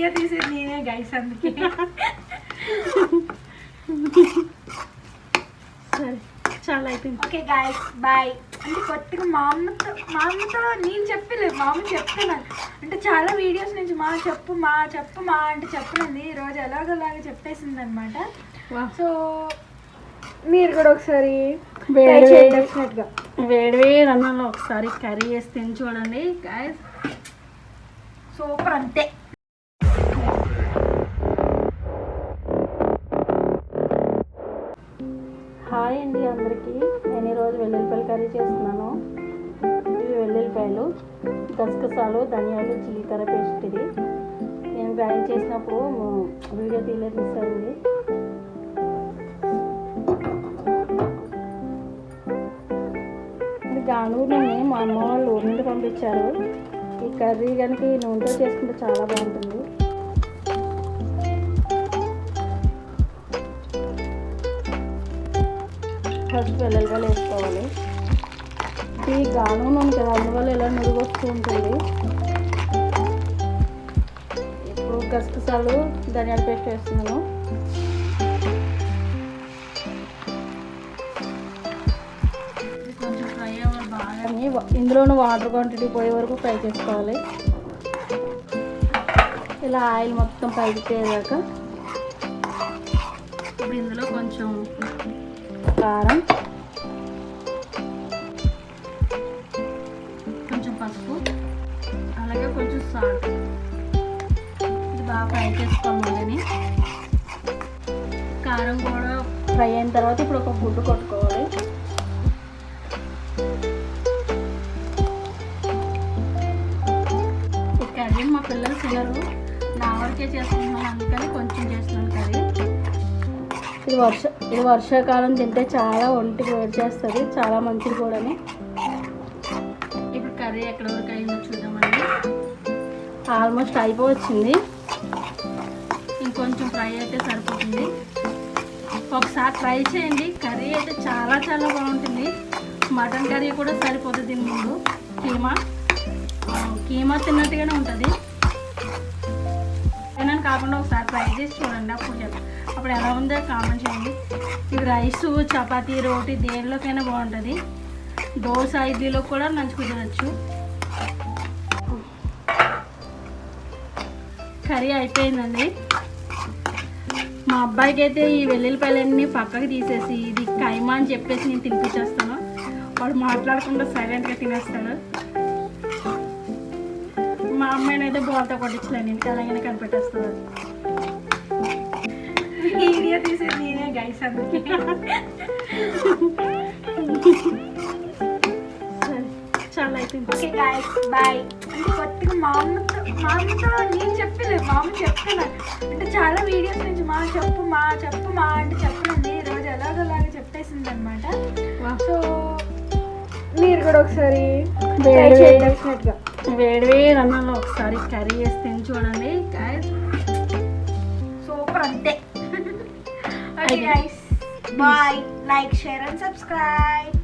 Video తీసేది నేనే guys అందుకే సరే చాలా అయిపోయింది. ఓకే గాయస్ బాయ్ అంటే కొత్తగా మా అమ్మతో మా అమ్మతో నేను చెప్పలేదు మా అమ్మ చెప్తున్నాను అంటే చాలా వీడియోస్ నుంచి మా చెప్పు మా చెప్పు మా అంటే చెప్పనండి ఈ రోజు ఎలాగోలాగా చెప్పేసింది అనమాట సో మీరు కూడా ఒకసారి వేడి try చేయండి వేడి definitely గా. వేడి వేడి అన్నంలో ఒకసారి కర్రీ వేసి తిని చూడండి గాయస్ సూపర్ అంతే. హాయ్ అండి అందరికీ. నేను ఈరోజు వెల్లుల్లిపాయలు కర్రీ చేస్తున్నాను. ఇవి వెల్లుల్లిపాయలు గసగసాలు ధనియాలు జీలకర్ర పేస్ట్ ఇది. నేను గ్రైండ్ చేసినప్పుడు వీడియో తీయలేదు మిస్ అయింది. గానూరుని మా అమ్మ వాళ్ళు ఊరి నుండి పంపించారు. ఈ కర్రీ కనుక ఈ నూనెతో చేసుకుంటే చాలా బాగుంటుంది. ఫస్ట్ వెల్లుల్లిపాయలు వేసుకోవాలి ఈ గాను ఉంది కదా అందువల్ల ఇలా నురుగు వస్తూ ఉంటుంది. ఇప్పుడు గసగసాలు ధనియాల పేస్ట్ వేస్తున్నాను. కొంచెం ఇందులోనూ వాటర్ క్వాంటిటీ పోయే వరకు ఫ్రై చేసుకోవాలి. ఇలా ఆయిల్ మొత్తం పైకి తేదాక ఇప్పుడు ఇందులో కొంచెం కారం. కొంచెం పసుపు. అలాగే కొంచెం సాల్ట్. ఇది బాగా ఫ్రై చేసుకోవాలి కారం కూడా ఫ్రై అయిన తర్వాత ఇప్పుడు ఒక గుడ్డు కొట్టుకోవాలి. ఈ కర్రీ మా పిల్లలు తినరు. నా వరకే చేసుకుంటున్నాను అందుకని కొంచెం చేస్తున్నాను ఇది వర్ష ఇది వర్షాకాలం తింటే చాలా ఒంటికి వేడి చేస్తుంది చాలా మంచిది కూడా ఇప్పుడు కర్రీ ఎక్కడ వరకు అయిందో చూద్దామండి. ఆల్మోస్ట్ అయిపోవచ్చింది. ఇంకొంచెం ఫ్రై అయితే సరిపోతుంది. ఒకసారి ట్రై చేయండి. కర్రీ అయితే చాలా చాలా బాగుంటుంది. మటన్ కర్రీ కూడా సరిపోతుంది దీని ముందు. కీమా కీమా తిన్నట్టుగానే ఉంటుంది. కాకుండా ఒకసారి ట్రై చేసి చూడండి అప్పుడు చెప్ అప్పుడు ఎలా ఉందో కామెంట్ చేయండి. ఇవి రైస్ చపాతీ రోటీ దేనిలోకైనా బాగుంటుంది. దోశ ఇడ్లీలో కూడా మంచి కుదరచ్చు. కర్రీ అయిపోయిందండి. మా అబ్బాయికి అయితే ఈ వెల్లుల్లిపాయలన్నీ పక్కకి తీసేసి ఇది కైమా అని చెప్పేసి నేను తినిపించేస్తాను. వాడు మాట్లాడకుండా సైలెంట్గా తినేస్తాడు. అమ్మాయిని అయితే బాల్తో కొట్టించలేను నేను అలాగనే కనిపెట్టేస్తుంది వీడియో తీసేది నేనే గైస్ అందుకే. చాలా అయిపోయింది. ఓకే గాయస్ బాయ్ అంటే కొత్తగా మా అమ్మతో మా అమ్మతో నేను చెప్పలేదు మా అమ్మ చెప్తున్నాను అంటే చాలా వీడియోస్ నుంచి మా చెప్పు మా చెప్పు మా అంటే చెప్పనండి. ఈ రోజు ఎలాగోలాగా చెప్పేసింది అనమాట. సో మీరు కూడా ఒకసారి చేయండి. వేడి. వేడి అన్నంలో ఒకసారి కర్రీ వేసి తిని చూడండి సూపర్ అంతే. Bye like share and subscribe